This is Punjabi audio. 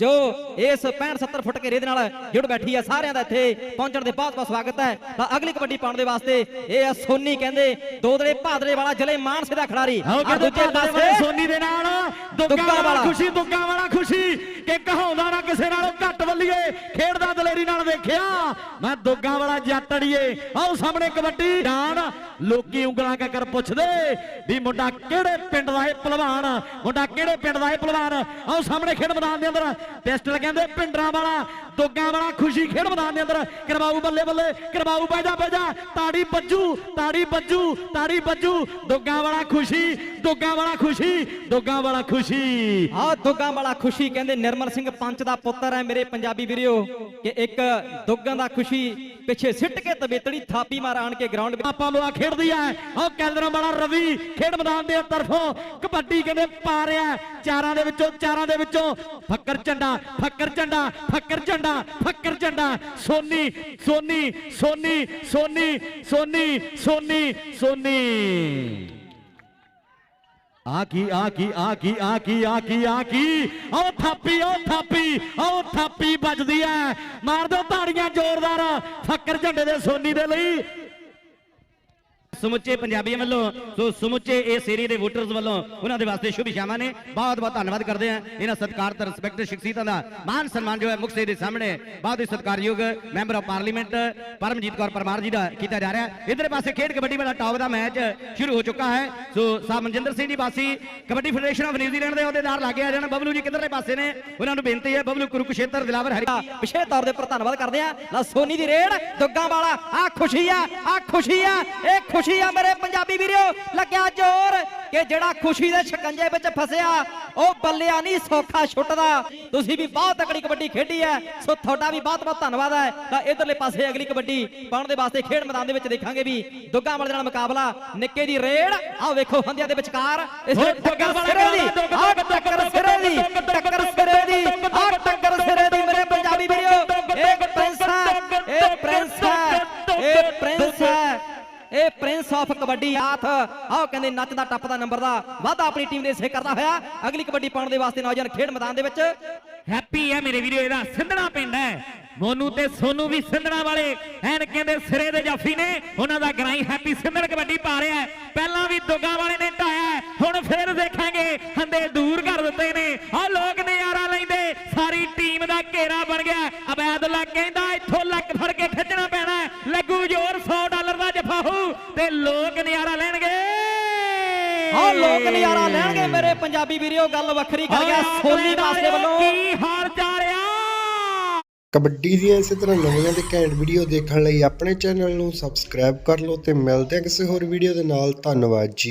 ਜੋ ਇਸ 65 70 ਫੁੱਟ ਘੇਰੇ ਦੇ ਨਾਲ ਜੁੜ ਬੈਠੀ ਹੈ ਸਾਰਿਆਂ ਦਾ ਇੱਥੇ ਪਹੁੰਚਣ ਦੇ ਬਹੁਤ ਬਹੁਤ ਸਵਾਗਤ ਹੈ। ਤਾਂ ਅਗਲੀ ਕਬੱਡੀ ਪਾਉਣ ਦੇ ਵਾਸਤੇ ਇਹ ਆ ਸੋਨੀ ਕਹਿੰਦੇ ਦੋਦਲੇ ਭਾਦਲੇ ਵਾਲਾ ਜ਼ਿਲ੍ਹੇ ਮਾਨਸੇ ਦਾ ਖਿਡਾਰੀ। ਆ ਦੂਜੇ ਪਾਸੇ ਸੋਨੀ ਦੇ ਨਾਲ ਦੁੱਗਾ ਵਾਲਾ। ਖੁਸ਼ੀ ਦੁੱਗਾ ਵਾਲਾ ਖੁਸ਼ੀ। ਕਿ ਕਹਾਉਂਦਾ ਨਾ ਕਿਸੇ ਨਾਲੋਂ ਘੱਟ ਵੱਲੀਏ ਖੇਡਦਾ ਦਲੇਰੀ ਨਾਲ ਵੇਖਿਆ। ਮੈਂ ਦੁੱਗਾ ਵਾਲਾ ਜੱਟ ਅੜੀਏ। ਆਓ ਸਾਹਮਣੇ ਕਬੱਡੀ। ਡਾਨ ਲੋਕੀ ਉਂਗਲਾਂ ਕਾ ਕਰ ਪੁੱਛਦੇ ਵੀ ਮੁੰਡਾ ਕਿਹੜੇ ਪਿੰਡ ਦਾ ਇਹ ਪਹਿਲਵਾਨ? ਮੁੰਡਾ ਕਿਹੜੇ ਪਿੰਡ ਦਾ ਇਹ ਪਹਿਲਵਾਨ? ਆਓ ਸਾਹਮਣੇ ਖੇਡ ਮੈਦਾਨ ਦੇ ਅੰਦਰ ਪਿਸਟਲ ਕਹਿੰਦੇ ਪਿੰਡਰਾਂ ਵਾਲਾ, ਦੁੱਗਾ ਵਾਲਾ ਖੁਸ਼ੀ ਖੇਡ ਮੈਦਾਨ ਦੇ ਅੰਦਰ। ਕਰਵਾਊ ਬੱਲੇ ਬੱਲੇ, ਕਰਵਾਊ ਬਾਜਾ ਬਾਜਾ ਤਾੜੀ ਬੱਜੂ ਤਾੜੀ ਬੱਜੂ ਤਾੜੀ ਬੱਜੂ। ਦੁੱਗਾ ਵਾਲਾ ਖੁਸ਼ੀ, ਦੁੱਗਾ ਵਾਲਾ ਖੁਸ਼ੀ, ਦੁੱਗਾ ਵਾਲਾ ਖੁਸ਼ੀ। ਆ ਦੁੱਗਾਂ ਵਾਲਾ ਖੁਸ਼ੀ ਕਹਿੰਦੇ ਨਿਰਮਲ ਸਿੰਘ ਪੰਚ ਦਾ ਪੁੱਤਰ ਹੈ ਮੇਰੇ ਪੰਜਾਬੀ ਵੀਰਿਓ, ਕਿ ਇੱਕ ਦੁੱਗਾਂ ਦਾ ਖੁਸ਼ੀ ਪਿੱਛੇ ਸਿੱਟ ਕੇ ਤਬੇਤੜੀ ਥਾਪੀ ਮਾਰ ਆਣ ਕੇ ਗਰਾਊਂਡ ਵਿੱਚ ਆਪਾਂ ਲੋਆ ਖੇਡਦੀ ਐ ਉਹ ਕੈਲਦਰਾ ਵਾਲਾ ਰਵੀ ਖੇਡ ਮੈਦਾਨ ਦੇ ਤਰਫੋਂ ਕਬੱਡੀ ਕਹਿੰਦੇ ਪਾ ਰਿਹਾ ਚਾਰਾਂ ਦੇ ਵਿੱਚੋਂ ਚਾਰਾਂ ਦੇ ਵਿੱਚੋਂ ਫੱਕਰ ਝੰਡਾ ਫੱਕਰ ਝੰਡਾ ਫੱਕਰ ਝੰਡਾ ਫੱਕਰ ਝੰਡਾ। ਸੋਨੀ ਸੋਨੀ ਸੋਨੀ ਸੋਨੀ ਸੋਨੀ ਸੋਨੀ ਸੋਨੀ। ਆ ਕੀ ਆ ਕੀ ਆ ਕੀ ਆ ਕੀ ਆ ਕੀ ਆ ਕੀ ਉਹ ਥਾਪੀ ਉਹ ਥਾਪੀ ਉਹ ਥਾਪੀ ਵੱਜਦੀ ਐ। ਮਾਰ ਦਿਓ ਤਾੜੀਆਂ ਜ਼ੋਰਦਾਰ ਫੱਕਰ ਝੰਡੇ ਦੇ ਸੋਨੀ ਦੇ ਲਈ। ਸਮੁੱਚੇ ਪੰਜਾਬੀਆਂ ਵੱਲੋਂ, ਸੋ ਸਮੁੱਚੇ ਇਸ ਏਰੀਏ ਦੇ ਵੋਟਰਸ ਵੱਲੋਂ ਉਹਨਾਂ ਦੇ ਵਾਸਤੇ ਸ਼ੁਭ ਇਸ਼ਾਵਾਂ ਨੇ। ਬਹੁਤ ਬਹੁਤ ਧੰਨਵਾਦ ਕਰਦੇ ਹਾਂ। ਇਹਨਾਂ ਸਤਿਕਾਰ ਰਿਸਪੈਕਟ ਸ਼ਖਸੀਅਤਾਂ ਦਾ ਮਾਨ ਸਨਮਾਨ ਜੋ ਹੈ ਮੁੱਖ ਦੇ ਸਾਹਮਣੇ, ਬਹੁਤ ਹੀ ਸਤਿਕਾਰਯੋਗ member of parliament Paramjit Kaur Parmar ji ਦਾ ਕੀਤਾ ਜਾ ਰਿਹਾ ਹੈ। ਇਧਰੇ ਪਾਸੇ ਖੇਡ ਕਬੱਡੀ ਵਾਲਾ ਟੌਪ ਦਾ ਮੈਚ ਸ਼ੁਰੂ ਹੋ ਚੁੱਕਾ ਹੈ। ਸੋ ਸਾਹਿਬ ਮਨਜਿੰਦਰ ਸਿੰਘ ਜੀ ਵਾਸੀ ਕਬੱਡੀ ਫੈਡਰੇਸ਼ਨ ਆਫ ਨਿਊਜ਼ੀਲੈਂਡ ਦੇ ਅਹੁਦੇਦਾਰ ਲਾਗੇ ਆ ਜਾਣ। ਬਬਲੂ ਜੀ ਕਿੱਧਰਲੇ ਪਾਸੇ ਨੇ? ਉਹਨਾਂ ਨੂੰ ਬੇਨਤੀ ਹੈ, ਬਬਲੂ ਕੁਰੂਕਸ਼ੇਤਰ, ਦਿਲਾਵਰ, ਹਰੀ ਵਿਸ਼ੇਸ਼ ਤੌਰ ਦੇ ਉੱਪਰ ਧੰਨਵਾਦ ਕਰਦੇ ਆ ਲਾ ਸੋਨੀ ਦੀ ਰੇਡ ਦੁੱਗਾ ਵਾਲਾ ਆ ਖੁਸ਼ੀ ਆ ਆ ਖੁਸ਼ੀ ਆ, ਇਹ ਖੁਸ਼ੀ ਆ ਮੇਰੇ ਪੰਜਾਬੀ ਵੀਰੋ। ਲੱਗਿਆ ਜ਼ੋਰ ਕਿ ਜਿਹੜਾ ਖੁਸ਼ੀ ਦੇ ਸ਼ਿਕੰਜੇ ਵਿੱਚ ਫਸਿਆ ਉਹ ਬੱਲਿਆ ਨਹੀਂ ਸੌਖਾ ਛੁੱਟਦਾ। ਤੁਸੀਂ ਵੀ ਬਹੁਤ ਤਕੜੀ ਕਬੱਡੀ ਖੇਡੀ ਹੈ। ਸੋ ਤੁਹਾਡਾ ਵੀ ਬਹੁਤ ਬਹੁਤ ਧੰਨਵਾਦ ਹੈ। ਤਾਂ ਇਧਰਲੇ ਪਾਸੇ ਅਗਲੀ ਕਬੱਡੀ ਪਾਉਣ ਦੇ ਵਾਸਤੇ ਖੇਡ ਮੈਦਾਨ ਦੇ ਵਿੱਚ ਦੇਖਾਂਗੇ ਵੀ ਦੁੱਗਾ ਵਾਲੇ ਦੇ ਨਾਲ ਮੁਕਾਬਲਾ ਨਿੱਕੇ ਦੀ ਰੇਡ। ਆਹ ਵੇਖੋ ਹੰਦਿਆਂ ਦੇ ਵਿਚਕਾਰ ਇਸ ਵੇਲੇ ਟੱਕਰ ਸਿਰੇ ਦੀ। ਆਹ ਟੱਕਰ ਸਿਰੇ ਦੀ ਟੱਕਰ ਇਹ ਪ੍ਰਿੰਸ ਆਫ ਕਬੱਡੀ ਹਾਥ ਆਹ ਕਹਿੰਦੇ ਨੱਚਦਾ ਟੱਪਦਾ ਨੰਬਰ ਦਾ। ਵਾਧਾ ਆਪਣੀ ਟੀਮ ਦੇ ਸੇ ਕਰਦਾ ਹੋਇਆ। ਅਗਲੀ ਕਬੱਡੀ ਪਾਉਣ ਦੇ ਵਾਸਤੇ ਨੌਜਵਾਨ ਖੇਡ ਮੈਦਾਨ ਦੇ ਵਿੱਚ। ਹੈਪੀ ਹੈ ਮੇਰੇ ਵੀਰੋ, ਇਹਦਾ ਸਿੰਧਣਾ ਪਿੰਡ ਹੈ। ਮੋਨੂ ਤੇ ਸੋਨੂ ਵੀ ਸਿੰਧਣਾ ਵਾਲੇ। ਐਨ ਕਹਿੰਦੇ ਸਿਰੇ ਦੇ ਜਾਫੀ ਨੇ। ਉਹਨਾਂ ਦਾ ਗਰਾਈ ਹੈਪੀ ਸਿੰਧਣ ਕਬੱਡੀ ਪਾ ਰਿਹਾ ਹੈ। ਪਹਿਲਾਂ ਵੀ ਦੁੱਗਾ ਵਾਲੇ ਨੇ ਢਾਇਆ ਹੁਣ ਫੇਰ ਦੇਖਾਂਗੇ, ਹੰਦੇ ਦੂਰ ਕਰ ਦਿੱਤੇ ਨੇ। ਆ ਲੋਕ ਨਜ਼ਾਰਾ ਲੈਂਦੇ। ਸਾਰੀ ਟੀਮ ਦਾ ਘੇਰਾ ਬਣ ਗਿਆ। ਅਬੈਦੁੱਲਾ ਕਹਿੰਦਾ, ਇੱਥੋਂ ਲੱਕ ਫੜ ਕੇ ਤੇ ਲੋਕ ਨਜ਼ਾਰਾ ਲੈਣਗੇ। ਆਹ ਲੋਕ ਨਜ਼ਾਰਾ ਲੈਣਗੇ ਮੇਰੇ ਪੰਜਾਬੀ ਵੀਰੋ ਗੱਲ ਵੱਖਰੀ ਕਰ ਗਿਆ ਸੋਨੀ ਪਾਸੇ ਵੱਲੋਂ। ਕੀ ਹਾਲ ਚਾਲ ਆ? ਕਬੱਡੀ ਦੀਆਂ ਇਸੇ ਤਰ੍ਹਾਂ ਨਵੀਆਂ ਤੇ ਘੈਂਟ ਵੀਡੀਓ ਦੇਖਣ ਲਈ ਆਪਣੇ ਚੈਨਲ ਨੂੰ ਸਬਸਕ੍ਰਾਈਬ ਕਰ ਲਓ ਤੇ ਮਿਲਦੇ ਹਾਂ ਕਿਸੇ ਹੋਰ ਵੀਡੀਓ ਦੇ ਨਾਲ। ਧੰਨਵਾਦ ਜੀ।